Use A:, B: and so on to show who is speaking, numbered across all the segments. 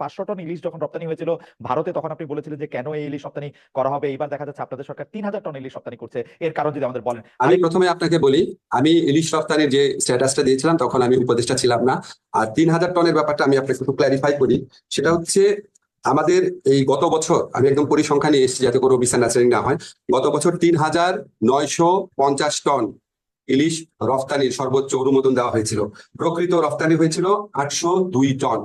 A: পাঁচশো টন ইলিশ যখন রপ্তানি হয়েছিল ভারতে তখন আপনি বলেছিলেন যে কেন এই ইলিশ রপ্তানি করা হবে? এইবার দেখা যাচ্ছে আপনাদের সরকার তিন হাজার টন ইলিশ রপ্তানি করছে। এর কারণ যদি আমাদের বলেন।
B: আমি প্রথমে আপনাকে বলি আমি ইলিশ রপ্তানির যে স্ট্যাটাসটা দিয়েছিলাম তখন আমি উপদেষ্টা ছিলাম না। আর তিন হাজার টনের ব্যাপারটা আমি আপনাকে একটু ক্ল্যারিফাই করি। সেটা হচ্ছে আমাদের এই গত বছর আমি একদম পরিসংখ্যা নিয়ে এসেছি যাতে কোনো মিসআন্ডারস্ট্যান্ডিং না হয় গত বছর তিন হাজার নয়শো পঞ্চাশ টন ইলিশ রফতানির সর্বোচ্চ অনুমোদন দেওয়া হয়েছিল। প্রকৃত রফতানি হয়েছিল আটশো দুই টন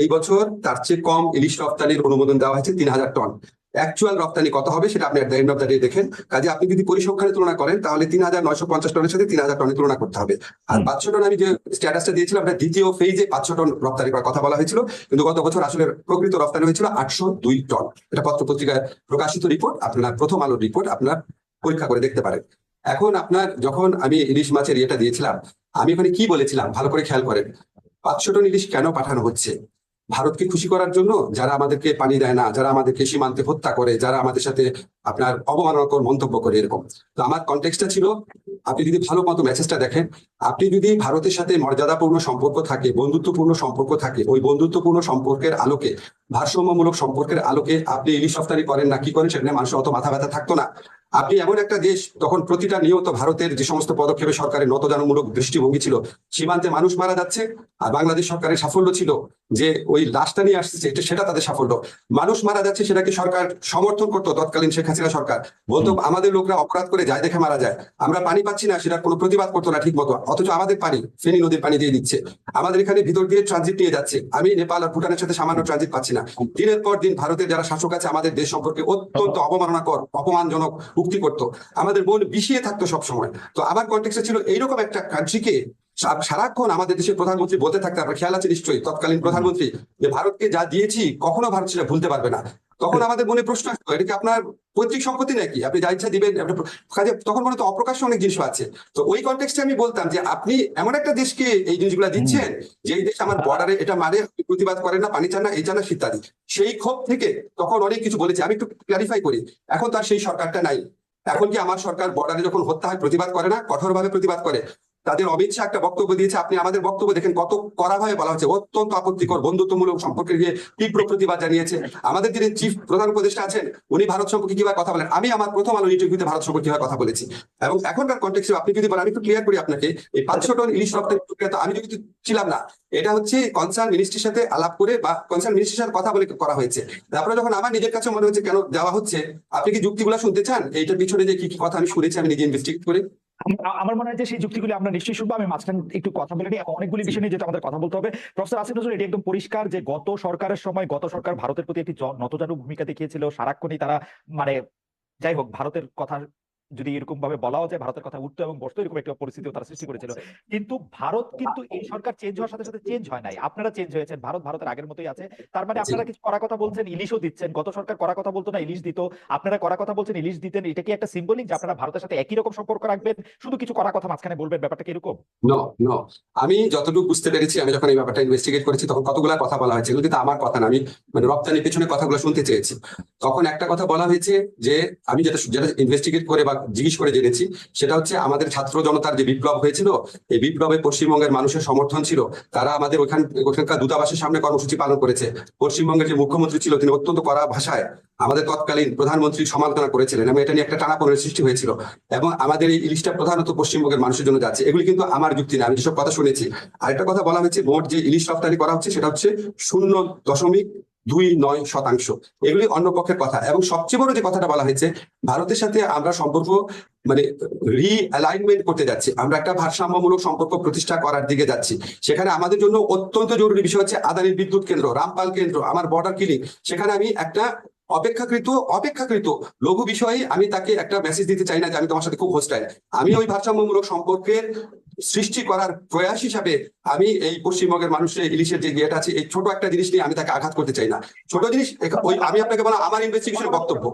B: এই বছর তার চেয়ে কম ইলিশ রপ্তানির অনুমোদন দেওয়া হয়েছে তিন হাজার টন। অ্যাকচুয়াল রপ্তানি কত হবে সেটা আপনি at end of the day দেখেন। কাজে আপনি যদি পরিসংখ্যানে তুলনা করেন তাহলে তিন হাজার নয়শো পঞ্চাশ টনের সাথে তিন হাজার টনের তুলনা করতে হবে। আর পাঁচশো টন আমি যে স্ট্যাটাসটা দিয়েছিলাম এটা দ্বিতীয় ফেজে পাঁচশো টন রপ্তানি করার কথা বলা হয়েছিল। কিন্তু গত বছর আসলে প্রকৃত রপ্তানি হয়েছিল আটশো দুই টন। এটা পত্র পত্রিকায় প্রকাশিত রিপোর্ট আপনার প্রথম আলোর রিপোর্ট আপনার পরীক্ষা করে দেখতে পারেন। এখন আপনার যখন আমি ইলিশ মাছের ইয়েটা দিয়েছিলাম আমি ওখানে কি বলেছিলাম? ভালো করে খেয়াল করেন। পাঁচশো টন ইলিশ কেন পাঠানো হচ্ছে? ভারতকে খুশি করার জন্য যারা আমাদেরকে পানি দেয় না, যারা আমাদেরকে সীমান্তে হত্যা করে, যারা আমাদের সাথে আপনার অবমাননাকর মন্তব্য করে এরকম। তো আমার কন্টেক্সটটা ছিল, আপনি যদি ভালো মতো মেসেজটা দেখেন, আপনি যদি ভারতের সাথে মর্যাদাপূর্ণ সম্পর্ক থাকে, বন্ধুত্বপূর্ণ সম্পর্ক থাকে, ওই বন্ধুত্বপূর্ণ সম্পর্কের আলোকে, ভারসাম্যমূলক সম্পর্কের আলোকে আপনি ইলিশ রফতানি করেন না, কি করেন সেখানে মানুষের অত মাথা ব্যথা থাকতো না। আপনি এমন একটা দেশ, তখন প্রতিটা নিয়ত ভারতের যে সমস্ত পদক্ষেপে সরকারের নতজানমূলক দৃষ্টিভঙ্গি ছিল, সীমান্তে মানুষ মারা যাচ্ছে, আর বাংলাদেশ সরকারের সাফল্য ছিল। যে ওই লাশটা নিয়ে আসছে এটা সেটা তাদের সাফল্য। মানুষ মারা যাচ্ছে সেটাকে সরকার সমর্থন করতো তৎকালীন শেখ হাসিনা সরকার। বলতো আমাদের লোকরা অপরাধ করে যায় দেখে মারা যায়। আমরা পানি পাচ্ছি না সেটা কোনো প্রতিবাদ করতো না ঠিক মতো। অথচ আমাদের পানি ফেনী নদীর পানি দিয়ে দিচ্ছে। আমাদের এখানে ভিতর দিয়ে ট্রানজিট নিয়ে যাচ্ছে। আমি নেপাল আর ভুটানের সাথে সামান্য ট্রানজিট পাচ্ছি না। দিনের পর দিন ভারতের যারা শাসক আছে আমাদের দেশ সম্পর্কে অত্যন্ত অবমাননাকর অপমানজনক উক্তি করতো। আমাদের মন বিষিয়ে থাকতো সবসময়। তো আমার কন্টেক্সে ছিল এইরকম একটা কান্ট্রিকে সারাক্ষণ আমাদের দেশের প্রধানমন্ত্রী বলতে থাকতে আপনার খেয়াল আছে নিশ্চয়ই তৎকালীন প্রধানমন্ত্রী যে ভারতকে যা দিয়েছি কখনো ভারত সেটা ভুলতে পারবে না। তখন আমাদের মনে প্রশ্ন আসতো এটা কি আপনার পৈতৃক সম্পত্তি নাকি? আপনি যা ইচ্ছা দিবেন কাজে তখন মনে তো অপ্রকাশ্য অনেক জিনিস আছে। তো ওই কন্টেক্সটে আমি বলতাম যে আপনি এমন একটা দেশকে এই জিনিসগুলো দিচ্ছেন যে এই দেশ আমার বর্ডারে এটা মানে প্রতিবাদ করে না পানি চান না এই চান না ইত্যাদি সেই ক্ষোভ থেকে তখন অনেক কিছু বলেছি আমি একটু ক্লারিফাই করি এখন তার সেই সরকারটা নাই। এখন কি আমার সরকার বর্ডারে যখন হত্যা হয় প্রতিবাদ করে না? কঠোরভাবে প্রতিবাদ করে। তাদের অমিত একটা বক্তব্য দিয়েছে। আপনি আমাদের বক্তব্য দেখেন কত কড়াভাবে বলা হচ্ছে। অত্যন্ত আপত্তিকর, বন্ধুত্বমূলক সম্পর্কে গিয়ে তীব্র প্রতিবাদ জানিয়েছে। আমাদের যিনি চিফ প্রধান উপদেষ্টা আছেন, উনি ভারত সম্পর্কে কীভাবে কথা বলেন? আমি আমার প্রথম আলো ইন্টারভিউতে ভারত সম্পর্কে কীভাবে কথা বলেছি। এবং এখনকার কন্টেক্সে আপনি যদি বলেন, আমি একটু ক্লিয়ার করি আপনাকে, এই পাঁচশো টন ইলিশ রপ্তানি প্রক্রিয়া তো আমি যদি ছিলাম না, এটা হচ্ছে কনসার্ন মিনিস্ট্রির সাথে আলাপ করে বা কনসার্ন মিনিস্ট্রির সাথে কথা বলে করা হয়েছে। তারপরে যখন আমার নিজের কাছে মনে হচ্ছে কেন দেওয়া হচ্ছে, আপনি কি যুক্তিগুলো শুনতে চান? এইটার পিছনে যে কি কি কথা আমি শুনেছি, আমি নিজে ইনভেস্টিগেট করে।
A: আমার মনে হয় যে সেই যুক্তিগুলি আমরা নিশ্চয়ই শুনব। আমি মাঝখানে একটু কথা বলে নিই অনেকগুলি বিষয় নিয়ে যেটা আমাদের কথা বলতে হবে। প্রফেসর আসিফ নজরুল, এটি একদম পরিষ্কার যে গত সরকারের সময়, গত সরকার ভারতের প্রতি একটি নতজানু ভূমিকা দেখিয়েছিল। সারাক্ষণই তারা মানে যাই হোক, ভারতের কথা যদি এরকম ভাবে বলাও যায় ভারতের কথা উঠতো এবং বসতো এরকম একটা পরিস্থিতিও তারা সৃষ্টি করেছিল। কিন্তু ভারত কিন্তু এই সরকার চেঞ্জ হওয়ার সাথে সাথে চেঞ্জ হয় নাই। আপনারা চেঞ্জ হয়েছেন। ভারত ভারতের আগের মতোই আছে। তার মানে আপনারা কিছু করা কথা বলছেন ইলিশও দিচ্ছেন। গত সরকার করা কথা বলতো না ইলিশ দিত। আপনারা করা কথা বলছেন ইলিশ দিতেন। এটা কি একটা সিম্বলিক যে আপনারা ভারতের সাথে একই রকম সম্পর্ক রাখবেন? শুধু কিছু করা কথা মাঝখানে বলবেন ব্যাপারটা কি এরকম?
B: নো নো আমি যতটুকু বুঝতে পেরেছি আমি যখন এই ব্যাপারটা ইনভেস্টিগেট করেছি তখন কতগুলো কথা বলা হয়েছে। কিন্তু আমার কথা না। আমি মানে রপ্তানির পেছনে কথাগুলো শুনতে চেয়েছি। তখন একটা কথা বলা হয়েছে যে আমি যেটা যেটা ইনভেস্টিগেট করে বা জিজ্ঞেস করে জেনেছি, সেটা হচ্ছে আমাদের ছাত্র জনতার যে বিপ্লব হয়েছিল, এই বিপ্লবে পশ্চিমবঙ্গের মানুষের সমর্থন ছিল, তারা আমাদের ওখান, ওখানকার দূতাবাসের সামনে কর্মসূচি পালন করেছে। পশ্চিমবঙ্গের যে মুখ্যমন্ত্রী ছিল, তিনি অত্যন্ত কড়া ভাষায় আমাদের তৎকালীন প্রধানমন্ত্রী সমালোচনা করেছিলেন এবং এটা নিয়ে একটা টানাপনের সৃষ্টি হয়েছিল এবং আমাদের এই ইলিশটা প্রধানত পশ্চিমবঙ্গের মানুষের জন্য যাচ্ছে। এগুলি কিন্তু আমার যুক্তি না, আমি যেসব কথা শুনেছি, আরেকটা কথা বলা হয়েছে, মোট যে ইলিশ রপ্তানি করা হচ্ছে, সেটা হচ্ছে শূন্য দশমিক দুই নয় শতাংশ। এগুলি অন্য পক্ষের কথা। এবং সবচেয়ে বড় যে কথাটা বলা হয়েছে, ভারতের সাথে আমরা সম্পর্ক মানে রিঅ্যালাইনমেন্ট করতে যাচ্ছি। আমরা একটা ভারসাম্যমূলক সম্পর্ক প্রতিষ্ঠা করার দিকে যাচ্ছি। সেখানে আমাদের জন্য অত্যন্ত জরুরি বিষয় হচ্ছে আদানির বিদ্যুৎ কেন্দ্র, রামপাল কেন্দ্র, আমার বর্ডার কিলিং সেখানে আমি একটা অপেক্ষাকৃত অপেক্ষাকৃত লঘু বিষয়ে আমি তাকে একটা মেসেজ দিতে চাই না যে আমি তোমার সাথে খুব হোস্টাইল আমি ওই ভারসাম্যমূলক সম্পর্কের সৃষ্টি করার প্রয়াস হিসাবে আমি এই পশ্চিমবঙ্গের মানুষের ইলিশের যে ইয়েটা আছে, এই ছোট একটা জিনিস নিয়ে আমি তাকে আঘাত করতে চাই না। ছোট জিনিস আমি আপনাকে বলা আমার ইনভেস্টিগেশনের বক্তব্য।